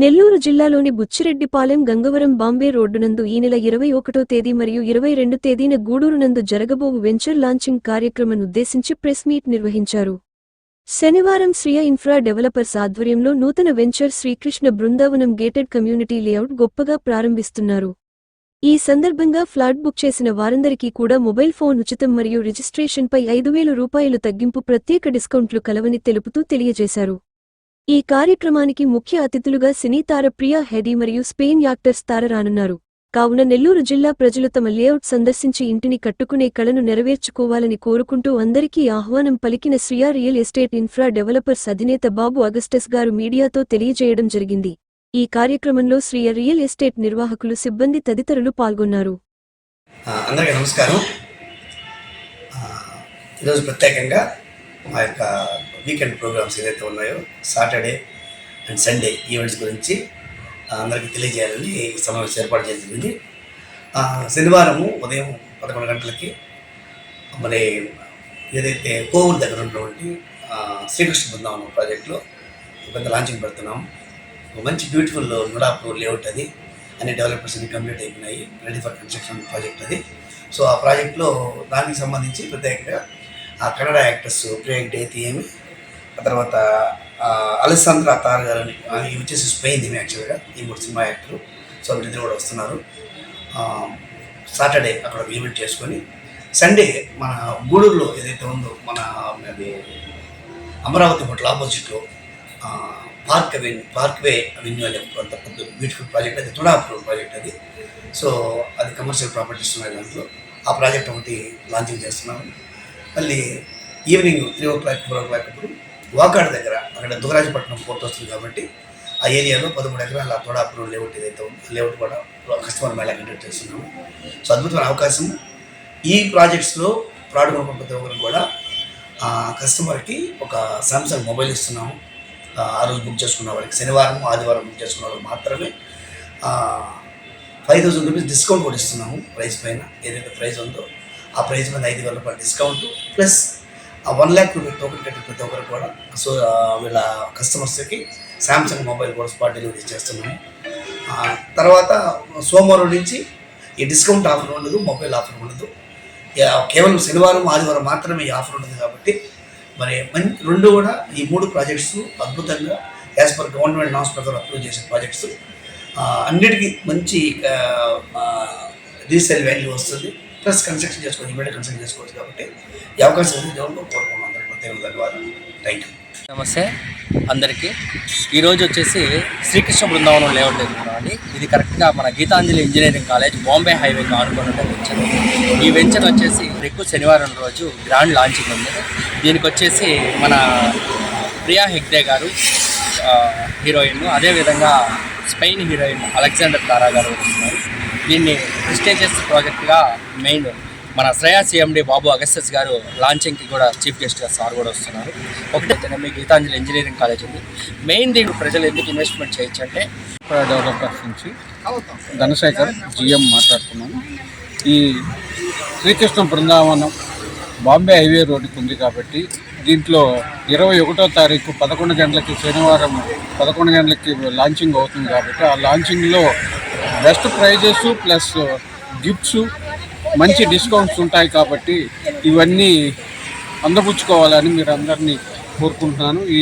నెల్లూరు జిల్లాలోని బుచ్చిరెడ్డిపాలెం గంగవరం బాంబే రోడ్డునందు ఈ నెల ఇరవై ఒకటో తేదీ మరియు ఇరవై రెండు తేదీన గూడూరునందు జరగబోవు వెంచర్ లాంచింగ్ కార్యక్రమం ఉద్దేశించి ప్రెస్ మీట్ నిర్వహించారు. శనివారం శ్రియ ఇన్ఫ్రా డెవలపర్స్ ఆధ్వర్యంలో నూతన venture Srikrishna Brindavanam gated community layout గొప్పగా ప్రారంభిస్తున్నారు. ఈ సందర్భంగా ఫ్లాట్ బుక్ చేసిన వారందరికీ కూడా మొబైల్ ఫోన్ ఉచితం మరియు రిజిస్ట్రేషన్పై ఐదు వేల రూపాయలు తగ్గింపు ప్రత్యేక డిస్కౌంట్లు కలవని తెలుపుతూ తెలియజేశారు. ఈ కార్యక్రమానికి ముఖ్య అతిథులుగా సినీ తార ప్రియా హెడీ మరియు స్పెయిన్ యాక్టర్స్ తార రానున్నారు కావున నెల్లూరు జిల్లా ప్రజలు తమ లేఅవుట్ సందర్శించి ఇంటిని కట్టుకునే కళను నెరవేర్చుకోవాలని కోరుకుంటూ అందరికీ ఆహ్వానం పలికిన Shriya real estate infra developers అధినేత బాబు అగస్టస్ గారు మీడియాతో తెలియజేయడం జరిగింది. ఈ కార్యక్రమంలో శ్రియ రియల్ ఎస్టేట్ నిర్వాహకులు సిబ్బంది తదితరులు పాల్గొన్నారు. అందరికీ నమస్కారం. ఈరోజు ప్రత్యేకంగా మా యొక్క వీకెండ్ ప్రోగ్రామ్స్ ఏదైతే ఉన్నాయో సాటర్డే అండ్ సండే ఈవెంట్స్ గురించి అందరికీ తెలియజేయాలని సమావేశం ఏర్పాటు చేసింది శనివారము ఉదయం పదకొండు గంటలకి మరి ఏదైతే కోవూరు దగ్గర ఉన్నటువంటి శ్రీకృష్ణ బృందావనం ప్రాజెక్టులో పెద్ద లాంచింగ్ పెడుతున్నాం. మంచి బ్యూటిఫుల్ నుడాపు లేఅవుట్ అది అన్ని డెవలప్మెంట్స్ అన్ని కంప్లీట్ అయిపోయినాయి రెడీ ఫర్ కన్స్ట్రక్షన్ ప్రాజెక్ట్ అది. సో ఆ ప్రాజెక్ట్లో దానికి సంబంధించి ప్రత్యేకంగా ఆ కన్నడ యాక్టర్స్ ప్రియాంక్ డేతి ఏమి ఆ తర్వాత అలెసాంద్ర తార్ గారు అని ఈమె వచ్చేసి స్పెయిన్ ఈమె యాక్చువల్గా ఈ మూడు సినిమా యాక్టర్. సో వీళ్ళిద్దరు కూడా వస్తున్నారు. సాటర్డే అక్కడ ఈవెంట్ చేసుకొని సండే మన గూడూరులో ఏదైతే ఉందో మన అది అమరావతి హోటల్ ఆపోజిట్లో park avenue park way avenue అనే పెద్ద బ్యూటిఫుల్ ప్రాజెక్ట్ అది తుడాపూర్ ప్రాజెక్ట్ అది. సో అది కమర్షియల్ ప్రాపర్టీస్ ఉన్నాయి దాంట్లో. ఆ ప్రాజెక్ట్ ఒకటి లాంచింగ్ చేస్తున్నాము మళ్ళీ evening three o'clock four o'clock అప్పుడు వాకాడ్ దగ్గర అక్కడ దుగరాజపట్నం పోర్ట్ వస్తుంది కాబట్టి ఆ ఏరియాలో పదమూడు ఎకరాల తోడాపూర్ లేఅవుట్ ఏదైతే ఉందో లేఅవుట్ కూడా కస్టమర్ మేళ కండక్ట్ చేస్తున్నాము. సో అద్భుతమైన అవకాశం. ఈ ప్రాజెక్ట్స్లో ప్రాడక్ట్ కొనుక్కున్న ప్రతి ఒక్కరు కూడా కస్టమర్కి ఒక సామ్సంగ్ మొబైల్ ఇస్తున్నాము. ఆ రోజు బుక్ చేసుకున్న వాళ్ళకి శనివారం ఆదివారం బుక్ చేసుకున్న వాళ్ళకి మాత్రమే ఫైవ్ థౌసండ్ రూపీస్ డిస్కౌంట్ కూడా ఇస్తున్నాము ప్రైస్ పైన. ఏదైతే ప్రైస్ ఉందో ఆ ప్రైస్ మీద ఐదు వేల రూపాయలు డిస్కౌంట్ ప్లస్ ఆ వన్ ల్యాక్ రూపీ టోకెన్ కట్టిన ప్రతి ఒక్కరు కూడా సో వీళ్ళ కస్టమర్స్కి శాంసంగ్ మొబైల్ కూడా స్పాట్ డెలివరీ చేస్తున్నాము. తర్వాత సోమవారం నుంచి ఈ డిస్కౌంట్ ఆఫర్ ఉండదు మొబైల్ ఆఫర్ ఉండదు. కేవలం శనివారం ఆదివారం మాత్రమే ఈ ఆఫర్ ఉండదు కాబట్టి మరి మం రెండు కూడా ఈ మూడు ప్రాజెక్ట్స్ అద్భుతంగా యాజ్ పర్ గవర్నమెంట్ నామ్స్ ప్రకారం అప్రూవ్ చేసిన ప్రాజెక్ట్స్ అన్నిటికీ మంచి రీసేల్ వాల్యూ వస్తుంది. ప్లస్ కన్స్ట్రక్షన్ చేసుకోవచ్చు ఇమీడియట్ కన్స్ట్రక్ట్ చేసుకోవచ్చు కాబట్టి ఈ అవకాశం ఉంది. దేవుడు కోరుకున్నాం అందరికీ ధన్యవాదాలు. థ్యాంక్ యూ నమస్తే అందరికీ. ఈరోజు వచ్చేసి శ్రీకృష్ణ బృందావనం లేఅవుట్ అండి ఇది కరెక్ట్గా మన గీతాంజలి ఇంజనీరింగ్ కాలేజ్ బాంబే హైవేకి ఆనుకున్న వెంచర్ ఈ వెంచర్ వచ్చేసి రేపు శనివారం రోజు గ్రాండ్ లాంచింగ్ ఉంది. దీనికి వచ్చేసి మన ప్రియా హెగ్డే గారు హీరోయిన్. అదేవిధంగా స్పెయిన్ హీరోయిన్ అలెగ్జాండర్ తారా గారు వస్తున్నారు దీన్ని ప్రిస్టేజియస్ ప్రాజెక్ట్గా మెయిన్ మన శ్రేయా సిఎండి బాబు అగస్టస్ గారు లాంచింగ్కి కూడా చీఫ్ గెస్ట్గా సార్ కూడా వస్తున్నారు. ఒకటే మీ గీతాంజలి ఇంజనీరింగ్ కాలేజ్ ఉంది. మెయిన్ దీన్ని ప్రజలు ఎందుకు ఇన్వెస్ట్మెంట్ చేయొచ్చు అంటే డెవలపర్స్ నుంచి ధనశేఖర్ జిఎం మాట్లాడుతున్నాను. ఈ శ్రీకృష్ణ బృందావనం బాంబే హైవే రోడ్డుకి ఉంది కాబట్టి దీంట్లో ఇరవై ఒకటో తారీఖు పదకొండు గంటలకి శనివారం పదకొండు గంటలకి లాంచింగ్ అవుతుంది కాబట్టి ఆ లాంచింగ్లో బెస్ట్ ప్రైజెస్ ప్లస్ గిఫ్ట్స్ మంచి డిస్కౌంట్స్ ఉంటాయి కాబట్టి ఇవన్నీ అందపుచ్చుకోవాలని మీరు అందరినీ కోరుకుంటున్నాను. ఈ